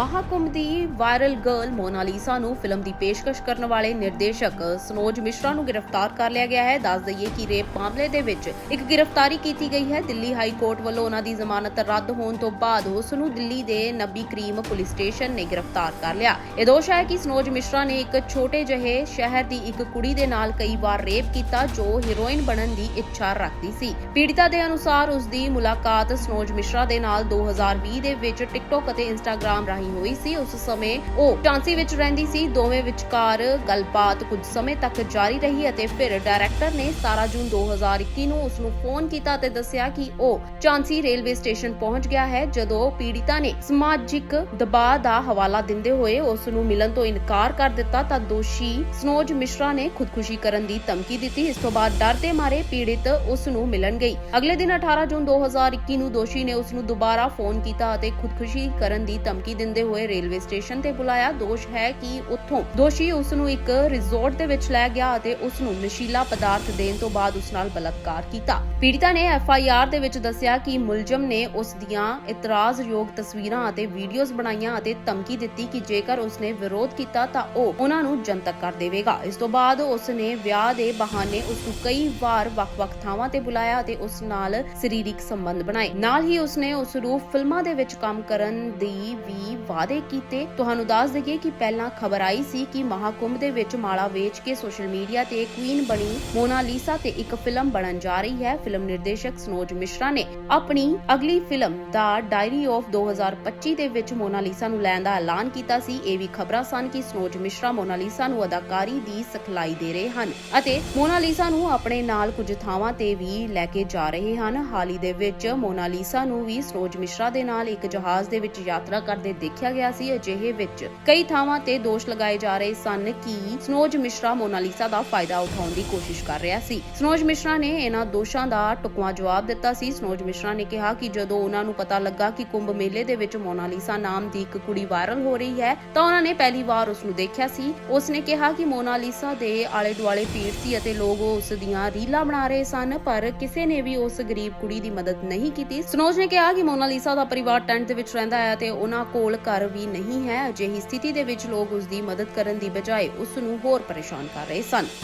ਮਹਾਕੁੰਭ ਦੀ viral girl Monalisa ਨੂੰ film ਦੀ ਪੇਸ਼ਕਸ਼ ਕਰਨ ਵਾਲੇ ਨਿਰਦੇਸ਼ਕ ਸਨੋਜ ਮਿਸ਼ਰਾ ਨੂੰ ਗ੍ਰਿਫਤਾਰ ਕਰ ਲਿਆ ਗਿਆ ਹੈ। ਦੱਸ ਦਈਏ ਕਿ ਰੇਪ ਮਾਮਲੇ ਦੇ ਵਿੱਚ ਇੱਕ ਗ੍ਰਿਫਤਾਰੀ ਕੀਤੀ ਗਈ ਹੈ। ਦਿੱਲੀ ਹਾਈ ਕੋਰਟ ਵੱਲੋਂ ਉਹਨਾਂ ਦੀ ਜ਼ਮਾਨਤ ਰੱਦ ਹੋਣ ਤੋਂ ਬਾਅਦ ਉਸ ਨੂੰ ਦਿੱਲੀ ਦੇ ਨਬੀ ਕਰੀਮ ਪੁਲਿਸ ਸਟੇਸ਼ਨ ਨੇ ਗ੍ਰਿਫਤਾਰ ਕਰ ਲਿਆ। ਇਹ ਦੋਸ਼ ਹੈ ਕਿ ਸਨੋਜ ਮਿਸ਼ਰਾ ਨੇ ਇੱਕ ਛੋਟੇ ਜਿਹੇ ਸ਼ਹਿਰ ਦੀ ਇੱਕ ਕੁੜੀ ਦੇ ਨਾਲ ਕਈ ਵਾਰ ਰੇਪ ਕੀਤਾ, ਜੋ ਹੀਰੋਇਨ ਬਣਨ ਦੀ ਇੱਛਾ ਰੱਖਦੀ ਸੀ। ਪੀੜਿਤਾ ਦੇ ਅਨੁਸਾਰ ਉਸ ਦੀ ਮੁਲਾਕਾਤ ਸਨੋਜ ਮਿਸ਼ਰਾ ਦੇ ਨਾਲ 2020 ਦੇ ਵਿੱਚ ਟਿਕਟੋਕ ਅਤੇ ਇੰਸਟਾਗ੍ਰam ਰਾਹੀਂ ਹੋਈ ਸੀ। ਉਸ ਸਮੇਂ ਉਹ ਚਾਂਸੀ ਵਿੱਚ ਰਹਿੰਦੀ ਸੀ। ਦੋਵੇਂ ਵਿਚਕਾਰ ਗੱਲਬਾਤ ਕੁਝ ਸਮੇਂ ਤੱਕ ਜਾਰੀ ਰਹੀ ਅਤੇ ਫਿਰ ਡਾਇਰੈਕਟਰ ਨੇ 17 ਜੂਨ 2021 ਨੂੰ ਉਸ ਨੂੰ ਫੋਨ ਕੀਤਾ ਅਤੇ ਦੱਸਿਆ ਕਿ ਉਹ ਚਾਂਸੀ ਰੇਲਵੇ ਸਟੇਸ਼ਨ ਪਹੁੰਚ ਗਿਆ ਹੈ। ਜਦੋਂ ਪੀੜਿਤਾ ਨੇ ਸਮਾਜਿਕ ਦਬਾਅ ਦਾ ਹਵਾਲਾ ਦਿੰਦੇ ਹੋਏ ਉਸ ਨੂੰ ਮਿਲਣ ਤੋਂ ਇਨਕਾਰ ਕਰ ਦਿੱਤਾ, ਤਾਂ ਦੋਸ਼ੀ ਸਨੋਜ ਮਿਸ਼ਰਾ ਨੇ ਖੁਦਕੁਸ਼ੀ ਕਰਨ ਦੀ ਧਮਕੀ ਦਿੱਤੀ। ਇਸ ਤੋਂ ਬਾਅਦ ਡਰ ਦੇ ਮਾਰੇ ਪੀੜਿਤ ਉਸ ਨੂੰ ਮਿਲਣ ਗਈ। ਅਗਲੇ ਦਿਨ 18 ਜੂਨ 2021 ਨੂੰ ਦੋਸ਼ੀ ਨੇ ਉਸ ਨੂੰ ਦੁਬਾਰਾ ਫੋਨ ਕੀਤਾ ਅਤੇ ਖੁਦਕੁਸ਼ੀ ਕਰਨ ਦੀ ਧਮਕੀ ਦਿੰਦੇ ਹੋਏ ਰੇਲਵੇ ਸਟੇਸ਼ਨ ਤੇ ਬੁਲਾਇਆ। ਦੋਸ਼ ਹੈ ਕਿ ਉੱਥੋਂ ਦੋਸ਼ੀ ਉਸ ਨੂੰ ਇੱਕ ਰਿਜ਼ੋਰਟ ਦੇ ਵਿੱਚ ਲੈ ਗਿਆ ਅਤੇ ਉਸ ਨੂੰ ਨਸ਼ੀਲਾ ਪਦਾਰਥ ਦੇਣ ਤੋਂ ਬਾਅਦ ਉਸ ਨਾਲ ਬਲਾਤਕਾਰ ਕੀਤਾ। ਪੀੜਿਤਾ ਨੇ ਐਫ ਆਈ ਆਰ ਦੇ ਵਿੱਚ ਦੱਸਿਆ ਕਿ ਮੁਲਜ਼ਮ ਨੇ ਉਸ ਦੀਆਂ ਇਤਰਾਜ਼ਯੋਗ ਤਸਵੀਰਾਂ ਅਤੇ ਵੀਡੀਓਜ਼ ਬਣਾਈਆਂ ਅਤੇ ਧਮਕੀ ਦਿੱਤੀ ਕਿ ਜੇਕਰ ਉਸਨੇ ਵਿਰੋਧ ਕੀਤਾ ਤਾਂ ਉਹ ਉਹਨਾਂ ਨੂੰ ਜਨਤਕ ਕਰ ਦੇਵੇਗਾ। ਇਸ ਤੋਂ ਬਾਅਦ ਉਸ ਨੇ ਵਿਆਹ ਦੇ ਬਹਾਨੇ ਉਸ ਨੂੰ ਕਈ ਵਾਰ ਵੱਖ-ਵੱਖ ਥਾਵਾਂ ਤੇ ਬੁਲਾਇਆ ਅਤੇ ਉਸ ਨਾਲ ਸਰੀਰਕ ਸੰਬੰਧ ਬਣਾਏ। ਨਾਲ ਹੀ ਉਸਨੇ ਉਸ ਨੂੰ ਫਿਲਮਾਂ ਦੇ ਵਿੱਚ ਕੰਮ ਕਰਨ ਦੀ ਵੀ ਵਾਅਦੇ ਕੀਤੇ। ਤੁਹਾਨੂੰ ਦੱਸ ਦਈਏ ਕਿ ਪਹਿਲਾਂ ਖਬਰ ਆਈ ਸੀ ਕਿ ਮਹਾਕੁੰਭ ਦੇ ਵਿੱਚ ਮਾਲਾ ਵੇਚ ਕੇ ਸੋਸ਼ਲ ਮੀਡੀਆ ਤੇ ਕੁਈਨ ਬਣੀ ਮੋਨਾਲੀਸਾ ਤੇ ਇੱਕ ਫਿਲਮ ਬਣਨ ਜਾ ਰਹੀ ਹੈ। ਫਿਲਮ ਨਿਰਦੇਸ਼ਕ ਸਨੋਜ ਮਿਸ਼ਰਾ ਨੇ ਆਪਣੀ ਅਗਲੀ ਫਿਲਮ ਦਾ ਡਾਇਰੀ ਆਫ 2025 ਦੇ ਵਿੱਚ ਮੋਨਾਲੀਸਾ ਨੂੰ ਲੈਣ ਦਾ ਐਲਾਨ ਕੀਤਾ ਸੀ। ਇਹ ਵੀ ਖਬਰਾਂ ਸਨ ਕਿ ਸਨੋਜ ਮਿਸ਼ਰਾ ਮੋਨਾਲੀਸਾ ਨੂੰ ਅਦਾਕਾਰੀ ਦੀ ਸਿਖਲਾਈ ਦੇ ਰਹੇ ਹਨ ਅਤੇ ਮੋਨਾਲੀਸਾ ਨੂੰ ਆਪਣੇ ਨਾਲ ਕੁਝ ਥਾਵਾਂ ਤੇ ਵੀ ਲੈ ਕੇ ਜਾ ਰਹੇ ਹਨ। ਹਾਲ ਹੀ ਦੇ ਵਿੱਚ ਮੋਨਾਲੀਸਾ ਨੂੰ ਵੀ ਸਨੋਜ ਮਿਸ਼ਰਾ ਦੇ ਨਾਲ ਇੱਕ ਜਹਾਜ਼ ਦੇ ਵਿੱਚ ਯਾਤਰਾ ਕਰਦੇ ਦੇਖਿਆ ਗਿਆ ਸੀ ਅਜਿਹੇ ਵਿੱਚ ਕਈ ਥਾਵਾਂ ਤੇ ਦੋਸ਼ ਲਗਾਏ ਜਾ ਰਹੇ ਸਨ ਕਿ ਸਨੋਜ ਮਿਸ਼ਰਾ ਮੋਨਾਲੀਸਾ ਦਾ ਫਾਇਦਾ ਉਠਾਉਣ ਦੀ ਕੋਸ਼ਿਸ਼ ਕਰ ਰਿਹਾ ਸੀ। ਸਨੋਜ ਮਿਸ਼ਰਾ ਨੇ ਇਹਨਾਂ ਦੋਸ਼ਾਂ ਦਾ ਟੁਕਵਾ ਜਵਾਬ ਦਿੱਤਾ ਸੀ। ਸਨੋਜ ਮਿਸ਼ਰਾ ਨੇ ਕਿਹਾ ਕਿ ਜਦੋਂ ਉਹਨਾਂ ਨੂੰ ਪਤਾ ਲੱਗਾ ਕਿ ਕੁੰਭ ਮੇਲੇ ਦੇ ਵਿੱਚ ਮੋਨਾਲੀਸਾ ਨਾਮ ਦੀ ਇੱਕ ਕੁੜੀ ਵਾਇਰਲ ਹੋ ਰਹੀ ਹੈ, ਤਾਂ ਉਹਨਾਂ ਨੇ ਪਹਿਲੀ ਵਾਰ ਉਸ ਨੂੰ ਦੇਖਿਆ ਸੀ। ਉਸ ਨੇ ਕਿਹਾ ਕਿ ਮੋਨਾਲੀਸਾ ਦੇ ਆਲੇ ਦੁਆਲੇ ਭੀੜ ਸੀ ਅਤੇ ਲੋਕ ਉਸ ਦੀਆਂ ਰੀਲਾਂ ਬਣਾ ਰਹੇ ਸਨ, ਪਰ ਕਿਸੇ ਨੇ ਵੀ ਉਸ ਗਰੀਬ ਕੁੜੀ ਦੀ ਮਦਦ ਨਹੀਂ ਕੀਤੀ। ਸਨੋਜ ਨੇ ਕਿਹਾ ਕਿ ਮੋਨਾਲੀਸਾ ਦਾ ਪਰਿਵਾਰ ਟੈਂਟ ਦੇ ਵਿੱਚ ਰਹਿੰਦਾ ਹੈ ਤੇ ਉਹਨਾਂ ਕੋਲ ਘਰ ਵੀ ਨਹੀਂ ਹੈ। ਅਜਿਹੀ ਸਥਿਤੀ ਦੇ ਵਿੱਚ ਲੋਕ ਉਸ ਦੀ ਮਦਦ ਕਰਨ ਦੀ ਬਜਾਏ ਉਸ ਨੂੰ ਹੋਰ ਪਰੇਸ਼ਾਨ ਕਰ ਰਹੇ ਸਨ।